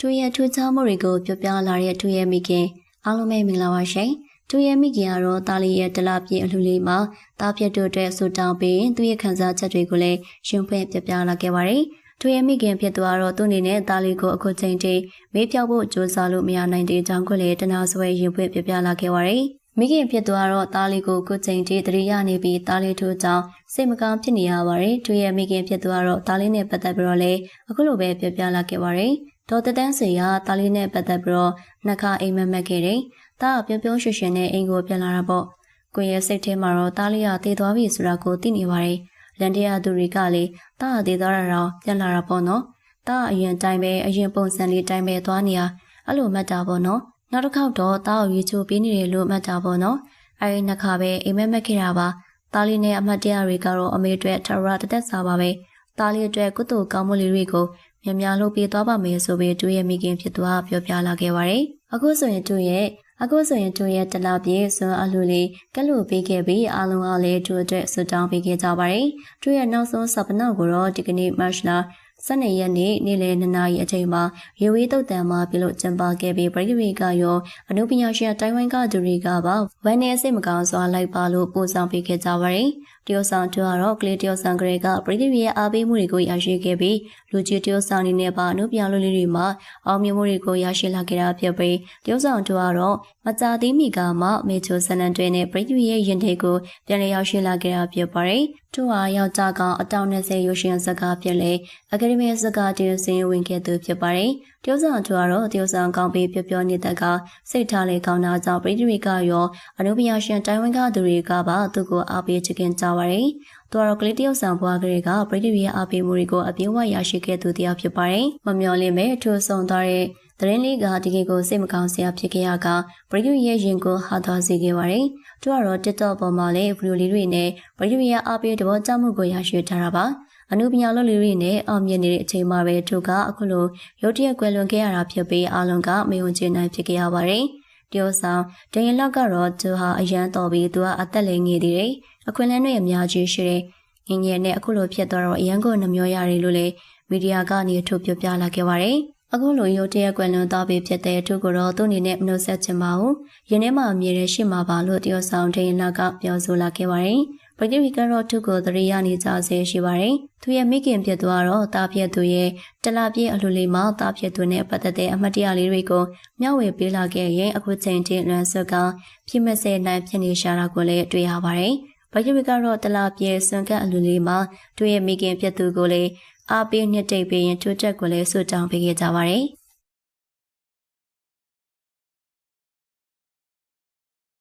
သူရဲ့ထူးခြားမှုတွေကိုပြောပြလာတဲ့သူရဲ့မိခင်အားလုံးပဲမင်္ဂလာပါရှင်သူရဲ့မိခင်ကတော့တာလီရဲ့တလပြည့်အလှူလေးမှာတားပြတ်တို့အတွက်ဆူတောင်းပြီးရင်သူရဲ့ခံစားချက်တွေကိုလည်းရှင်ဖွင့်ပြပြလာခဲ့ပါတယ်သူရဲ့မိခင်ဖြစ်သူကတော့သူ့အနေနဲ့တာလီကိုအခုချိန်ထိမေးပြောက်ဖို့ကြိုးစားလို့မရနိုင်တဲ့အကြောင်းကိုလည်းတနာဆွဲရင်ဖွင့်ပြပြလာခဲ့ပါတယ်မိခင်ဖြစ်သူကတော့တာလီကိုအခုချိန်ထိတရိယာနေပြီးတာလီထိုးကြောင့်စိတ်မကောင်းဖြစ်နေရပါတယ်သူရဲ့မိခင်ဖြစ်သူကတော့တာလီနဲ့ပတ်သက်ပြီးတော့လည်းအခုလိုပဲပြပြလာခဲ့ပါတယ် ဒေါ်တတန်းစီကတာလီနဲ့ပတ်သက်ပြီးတော့နှခအိမ်မက်မက်ခဲ့တယ်။တာကပြုံးပြုံးရွှင်ရွှင်နဲ့အိမ်ကိုပြန်လာတာပေါ့။ကိုရဲ့စိတ်ထဲမှာတော့တာလီကတည်သွားပြီဆိုတာကိုသိနေပါတယ်။လန်တရာသူတွေကလည်းတာကတည်သွားတာတော့ပြန်လာတာပေါ့နော်။တာအရင်တိုင်းပဲအရင်ပုံစံလေးတိုင်းပဲသွားနေရအဲ့လိုမှတ်တာပေါ့နော်။နောက်တစ်ခေါက်တော့တာကိုရေချိုးပေးနေတယ်လို့မှတ်တာပေါ့နော်။အဲဒီနှခပဲအိမ်မက်မက်ခဲ့တာပါ။တာလီနဲ့အမတ်တရားတွေကတော့အမေအတွက်ထရတသက်စားပါပဲ။ တာလီအတွက်ကုသိုလ်ကောင်းမှုလေးတွေကိုများများလုပ်ပေးသွားပါမယ်ဆိုပြီးသူရဲ့မိခင်ဖြစ်သူကပြောပြလာခဲ့ပါတယ်။အခုဆိုရင်သူရဲ့အခုဆိုရင်သူရဲ့တလပြေစွမ်းအလှလေးကလို့ပေးခဲ့ပြီးအားလုံးကလည်းသူအတွက်ဆွတောင်းပေးခဲ့ကြပါတယ်။သူရဲ့နောက်ဆုံးစပနောက်ကိုတော့ဒီကနေ့မတ်လ 12ရက်နေ့နေ့လယ်2နာရီအချိန်မှာရေဝေးတုတ်တန်မှာပြုလုပ်ကျင်းပခဲ့ပြီးပရိဝေကရောအနုပညာရှင်တိုင်ဝမ်ကသူတွေကပါဝမ်းနဲ့စိတ်မကောင်းစွာလိုက်ပါလို့ပို့ဆောင်ပေးခဲ့ကြပါတယ်။တရုတ်ဆောင်သူကတော့ကလေးတရုတ်ဆောင်ကလေးကပရိသတ်ရဲ့အားပေးမှုတွေကိုရရှိခဲ့ပြီးလူကြီးတရုတ်ဆောင်နေနဲ့ပါအနုပြလူလေးတွေမှာအောင်မြင်မှုတွေကိုရရှိလာခဲ့တာဖြစ်ပြီးတရုတ်ဆောင်သူကတော့မကြာသေးမီကမှမေချိုဆန်နန်တွင်နဲ့ပရိသတ်ရဲ့ရင်ထဲကိုပြန်လည်ရောက်ရှိလာခဲ့တာဖြစ်ပါတယ်။သူဟာယောက်ျားကောင်အတောင်20ရုပ်ရှင်စကားဖြစ်လေအကယ်ဒမီစကားတင်စင်ဝင်ခဲ့သူဖြစ်ပါတယ်။တရုတ်ဆောင်သူကတော့တရုတ်ဆောင်ကောင်းပြီးပြောပြောနေတဲ့ကစိတ်ထားလေကောင်းတာကြောင့်ပရိသတ်ကရောအနုပညာရှင်တိုင်ဝမ်ကသူတွေကပါသူ့ကိုအားပေးချခင်ကြပါတယ်။သူကတော့ကလေးတယောက်ဆောင်ဘွားကလေးကပရိသတ်ရဲ့အားပေးမှုတွေကိုအပြည့်အဝရရှိခဲ့သူတယောက်ဖြစ်ပါတယ်။မမျော်လင့်မဲ့ထိုးဆုံသွားတဲ့ သတင်းလေးကဒီကေကိုစိတ်မကောင်းစရာဖြစ်ခဲ့ရကပရိသတ်ရဲ့ရင်ကိုဟာသွားစေခဲ့ပါတယ်။သူကတော့ TikTok ပေါ်မှာလည်းဗီဒီယိုလေးတွေနဲ့ပရိသတ်ရဲ့အားပေးတဘောကြမှုကိုရရှိထားတာပါ။အနုပညာလုပ်လေးတွေနဲ့အောင်မြင်နေတဲ့အချိန်မှာပဲသူကအခုလိုရုတ်တရက်ကွယ်လွန်ခဲ့ရတာဖြစ်ပြီးအားလုံးကမေယုံကျင်နိုင်ဖြစ်ခဲ့ရပါတယ်။တယောဆောင်ဒရင်လောက်ကတော့သူဟာအရန်တော်ပြီးသူကအသက်လည်းငယ်သေးတယ်။အခွင့်အလမ်းတွေအများကြီးရှိတယ်။ငငယ်နဲ့အခုလိုဖြစ်သွားတော့အရန်ကိုနှမျောရတယ်လို့လည်းမီဒီယာကနေထုတ်ပြပြလာခဲ့ပါတယ်။ အခုလိုရုတ်တရက်ကွယ်လွန်သွားပြီဖြစ်တဲ့သူကိုတော့သူ့အနေနဲ့မနှုတ်ဆက်ချင်ပါဘူး။ယင်းထဲမှာအမြဲတမ်းရှိမှာပါလို့တယောဆောင်ဒရင်လောက်ကပြောဆိုလာခဲ့ပါတယ်။ပရိဝီကတော့သူ့ကိုသတိရနေကြဆဲရှိပါတယ်။သူရဲ့မိခင်ဖြစ်သွားတော့တာပြည့်သူရဲ့တလပြည့်အလှလေးမှာတာပြည့်သူနဲ့ပတ်သက်တဲ့အမတ်တရားလေးတွေကိုမျှဝေပေးလာခဲ့ရင်အခုချိန်ထိလွန်ဆွကဖြစ်မစဲနိုင်ဖြစ်နေရှာတာကိုလည်းတွေ့ရပါတယ်။ ပရိဝီကတော့တလပြည့်စွန်ကတ်အလှလေးမှာသူရဲ့မိခင်ဖြစ်သူကိုလည်းအားပေးနှစ်တိတ်ပေးရင်ထိုးချက်ကိုလည်းဆွတောင်းပေးခဲ့ကြပါတယ်။